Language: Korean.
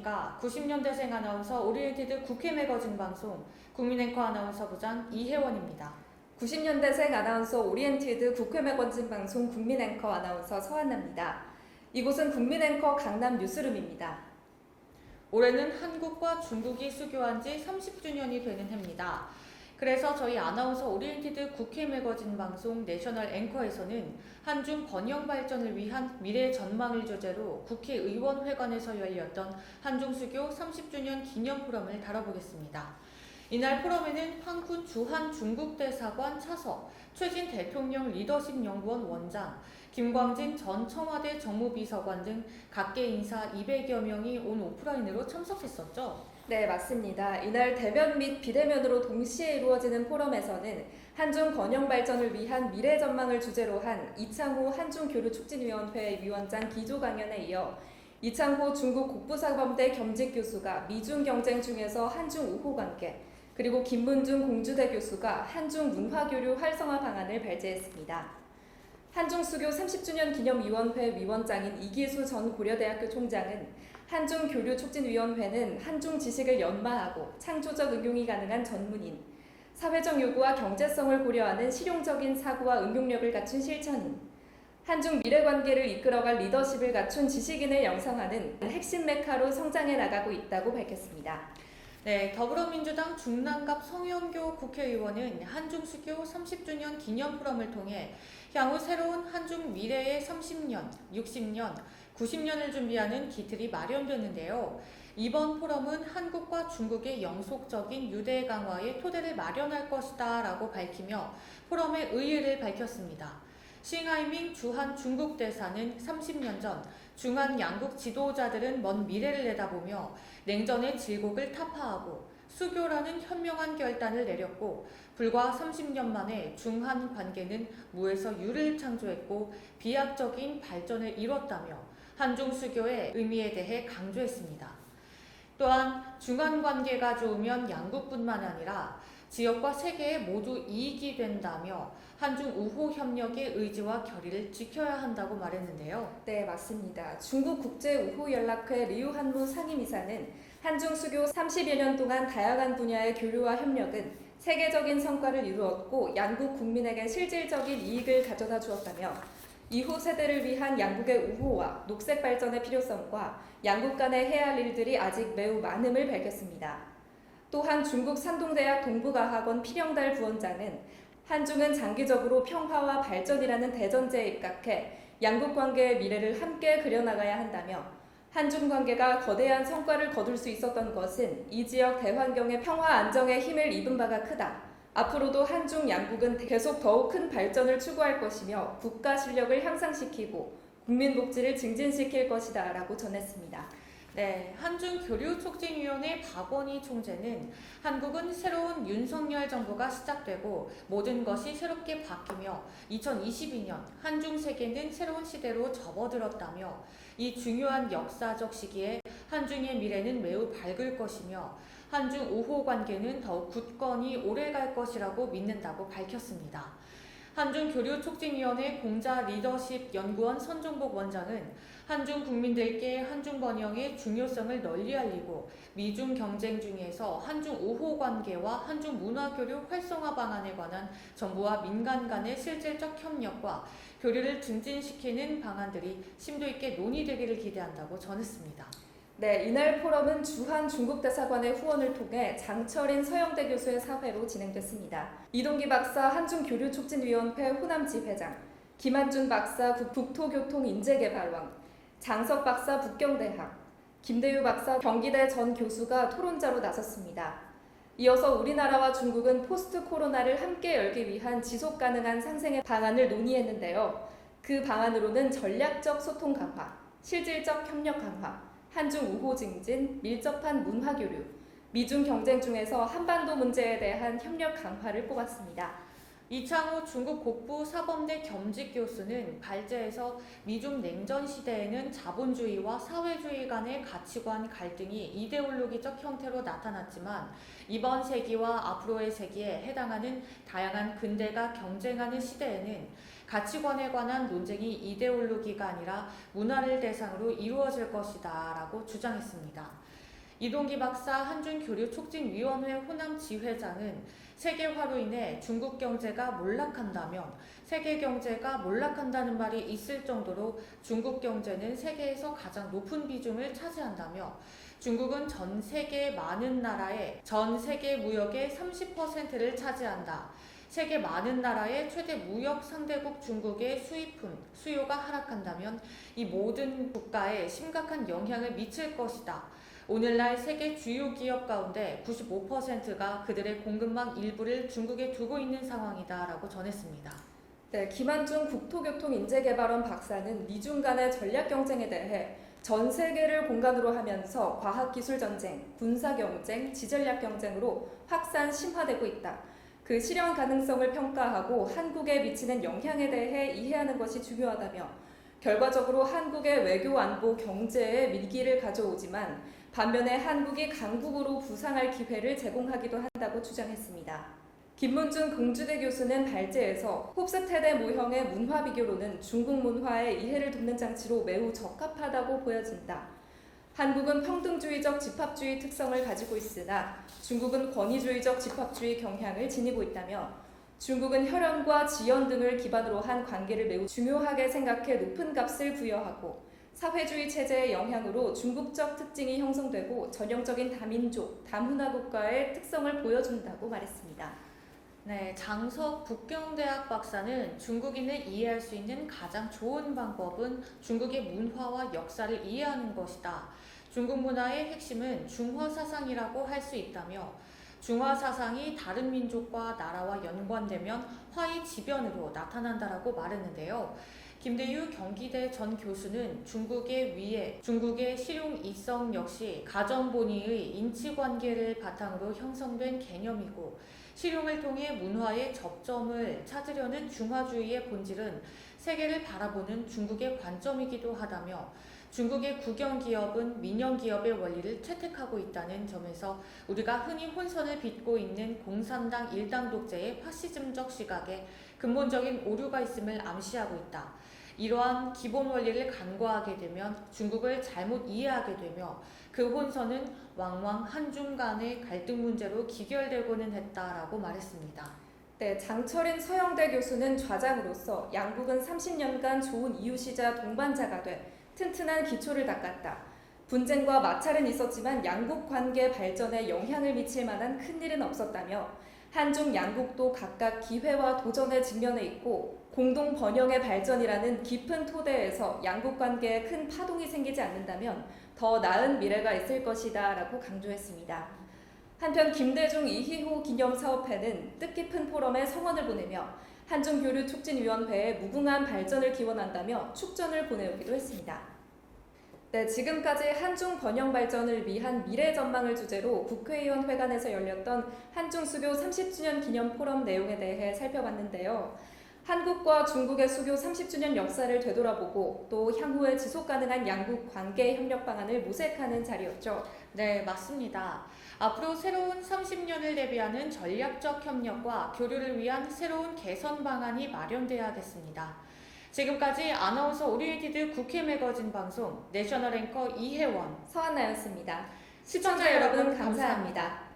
안녕하십니까. 90년대생 아나운서 오리엔티드 국회 매거진 방송 국민앵커 아나운서 부장 이혜원입니다. 90년대생 아나운서 오리엔티드 국회 매거진 방송 국민 앵커 아나운서 서한나입니다. 이곳은 국민 앵커 강남 뉴스룸입니다. 올해는 한국과 중국이 수교한 지 30주년이 되는 해입니다. 그래서 저희 아나운서 오리엔티드 국회 매거진 방송 내셔널 앵커에서는 한중 번영 발전을 위한 미래 전망을 주제로 국회의원회관에서 열렸던 한중 수교 30주년 기념 포럼을 다뤄보겠습니다. 이날 포럼에는 황군 주한 중국 대사관 차석, 최진 대통령 리더십 연구원 원장, 김광진 전 청와대 정무비서관 등 각계 인사 200여 명이 온 오프라인으로 참석했었죠. 네, 맞습니다. 이날 대면 및 비대면으로 동시에 이루어지는 포럼에서는 한중 번영 발전을 위한 미래 전망을 주제로 한 이창호 한중교류촉진위원회 위원장 기조 강연에 이어 이창호 중국 국부사범대 겸직 교수가 미중 경쟁 중에서 한중 우호 관계, 그리고 김문중 공주대 교수가 한중 문화교류 활성화 방안을 발제했습니다. 한중수교 30주년 기념위원회 위원장인 이기수 전 고려대학교 총장은 한중교류촉진위원회는 한중 지식을 연마하고 창조적 응용이 가능한 전문인, 사회적 요구와 경제성을 고려하는 실용적인 사고와 응용력을 갖춘 실천인, 한중 미래 관계를 이끌어갈 리더십을 갖춘 지식인을 양성하는 핵심 메카로 성장해 나가고 있다고 밝혔습니다. 네, 더불어민주당 중남갑 성현교 국회의원은 한중 수교 30주년 기념 포럼을 통해 향후 새로운 한중 미래의 30년, 60년, 90년을 준비하는 기틀이 마련되는데요. 이번 포럼은 한국과 중국의 영속적인 유대 강화의 토대를 마련할 것이다 라고 밝히며 포럼의 의의를 밝혔습니다. 싱하이밍 주한 중국 대사는 30년 전 중한 양국 지도자들은 먼 미래를 내다보며 냉전의 질곡을 타파하고 수교라는 현명한 결단을 내렸고 불과 30년 만에 중한 관계는 무에서 유를 창조했고 비약적인 발전을 이뤘다며 한중 수교의 의미에 대해 강조했습니다. 또한 중한 관계가 좋으면 양국뿐만 아니라 지역과 세계에 모두 이익이 된다며 한중 우호 협력의 의지와 결의를 지켜야 한다고 말했는데요. 네, 맞습니다. 중국 국제 우호 연락회 리우 한무 상임이사는 한중 수교 30여 년 동안 다양한 분야의 교류와 협력은 세계적인 성과를 이루었고 양국 국민에게 실질적인 이익을 가져다 주었다며 이후 세대를 위한 양국의 우호와 녹색 발전의 필요성과 양국 간에 해야 할 일들이 아직 매우 많음을 밝혔습니다. 또한 중국 산동대학 동부과학원 피령달 부원장은 한중은 장기적으로 평화와 발전이라는 대전제에 입각해 양국 관계의 미래를 함께 그려나가야 한다며 한중 관계가 거대한 성과를 거둘 수 있었던 것은 이 지역 대환경의 평화 안정에 힘을 입은 바가 크다. 앞으로도 한중 양국은 계속 더욱 큰 발전을 추구할 것이며 국가 실력을 향상시키고 국민 복지를 증진시킬 것이다 라고 전했습니다. 네, 한중교류촉진위원회 박원희 총재는 한국은 새로운 윤석열 정부가 시작되고 모든 것이 새롭게 바뀌며 2022년 한중 세계는 새로운 시대로 접어들었다며 이 중요한 역사적 시기에 한중의 미래는 매우 밝을 것이며 한중 우호 관계는 더욱 굳건히 오래 갈 것이라고 믿는다고 밝혔습니다. 한중 교류 촉진위원회 공자 리더십 연구원 선종복 원장은 한중 국민들께 한중 번영의 중요성을 널리 알리고 미중 경쟁 중에서 한중 우호 관계와 한중 문화 교류 활성화 방안에 관한 정부와 민간 간의 실질적 협력과 교류를 증진시키는 방안들이 심도 있게 논의되기를 기대한다고 전했습니다. 네, 이날 포럼은 주한 중국 대사관의 후원을 통해 장철인 서영대 교수의 사회로 진행됐습니다. 이동기 박사 한중 교류 촉진위원회 호남 지 회장, 김한준 박사 국- 국토교통인재개발원, 장석 박사 북경대학, 김대유 박사 경기대 전 교수가 토론자로 나섰습니다. 이어서 우리나라와 중국은 포스트 코로나를 함께 열기 위한 지속 가능한 상생의 방안을 논의했는데요. 그 방안으로는 전략적 소통 강화, 실질적 협력 강화, 한중 우호 증진, 밀접한 문화 교류, 미중 경쟁 중에서 한반도 문제에 대한 협력 강화를 뽑았습니다. 이창호 중국 국부 사범대 겸직 교수는 발제에서 미중 냉전 시대에는 자본주의와 사회주의 간의 가치관 갈등이 이데올로기적 형태로 나타났지만 이번 세기와 앞으로의 세기에 해당하는 다양한 근대가 경쟁하는 시대에는 가치관에 관한 논쟁이 이데올로기가 아니라 문화를 대상으로 이루어질 것이다 라고 주장했습니다. 이동기 박사 한중교류촉진위원회 호남 지회장은 세계화로 인해 중국 경제가 몰락한다면 세계 경제가 몰락한다는 말이 있을 정도로 중국 경제는 세계에서 가장 높은 비중을 차지한다며 중국은 전 세계 많은 나라의 전 세계 무역의 30%를 차지한다. 세계 많은 나라의 최대 무역 상대국 중국의 수입품, 수요가 하락한다면 이 모든 국가에 심각한 영향을 미칠 것이다. 오늘날 세계 주요 기업 가운데 95%가 그들의 공급망 일부를 중국에 두고 있는 상황이다라고 전했습니다. 네, 김한중 국토교통인재개발원 박사는 미중 간의 전략 경쟁에 대해 전 세계를 공간으로 하면서 과학기술 전쟁, 군사 경쟁, 지전략 경쟁으로 확산 심화되고 있다. 그 실현 가능성을 평가하고 한국에 미치는 영향에 대해 이해하는 것이 중요하다며 결과적으로 한국의 외교 안보 경제에 밀기를 가져오지만 반면에 한국이 강국으로 부상할 기회를 제공하기도 한다고 주장했습니다. 김문준 공주대 교수는 발제에서 홉스테데 모형의 문화 비교로는 중국 문화의 이해를 돕는 장치로 매우 적합하다고 보여진다. 한국은 평등주의적 집합주의 특성을 가지고 있으나 중국은 권위주의적 집합주의 경향을 지니고 있다며 중국은 혈연과 지연 등을 기반으로 한 관계를 매우 중요하게 생각해 높은 값을 부여하고 사회주의 체제의 영향으로 중국적 특징이 형성되고 전형적인 다민족, 다문화 국가의 특성을 보여준다고 말했습니다. 네, 장석 북경대학 박사는 중국인을 이해할 수 있는 가장 좋은 방법은 중국의 문화와 역사를 이해하는 것이다. 중국 문화의 핵심은 중화 사상이라고 할 수 있다며 중화 사상이 다른 민족과 나라와 연관되면 화의 지변으로 나타난다라고 말했는데요. 김대유 경기대 전 교수는 중국의 위에 중국의 실용 이성 역시 가정 본위의 인치 관계를 바탕으로 형성된 개념이고 실용을 통해 문화의 접점을 찾으려는 중화주의의 본질은 세계를 바라보는 중국의 관점이기도 하다며 중국의 국영기업은 민영기업의 원리를 채택하고 있다는 점에서 우리가 흔히 혼선을 빚고 있는 공산당 일당 독재의 파시즘적 시각에 근본적인 오류가 있음을 암시하고 있다. 이러한 기본 원리를 간과하게 되면 중국을 잘못 이해하게 되며 그 혼선은 왕왕 한중 간의 갈등 문제로 기결되고는 했다라고 말했습니다. 네, 장철인 서영대 교수는 좌장으로서 양국은 30년간 좋은 이웃이자 동반자가 돼 튼튼한 기초를 닦았다. 분쟁과 마찰은 있었지만 양국 관계 발전에 영향을 미칠 만한 큰 일은 없었다며 한중 양국도 각각 기회와 도전에 직면해 있고 공동 번영의 발전이라는 깊은 토대에서 양국 관계에 큰 파동이 생기지 않는다면 더 나은 미래가 있을 것이다 라고 강조했습니다. 한편 김대중 이희호 기념 사업회는 뜻깊은 포럼에 성원을 보내며 한중교류 촉진위원회의 무궁한 발전을 기원한다며 축전을 보내오기도 했습니다. 네, 지금까지 한중 번영 발전을 위한 미래 전망을 주제로 국회의원 회관에서 열렸던 한중 수교 30주년 기념 포럼 내용에 대해 살펴봤는데요. 한국과 중국의 수교 30주년 역사를 되돌아보고 또 향후에 지속 가능한 양국 관계 협력 방안을 모색하는 자리였죠. 네, 맞습니다. 앞으로 새로운 30년을 대비하는 전략적 협력과 교류를 위한 새로운 개선 방안이 마련돼야겠습니다. 지금까지 아나운서 오리엔티드 국회 매거진 방송 내셔널 앵커 이혜원 서한나였습니다. 시청자 여러분 감사합니다.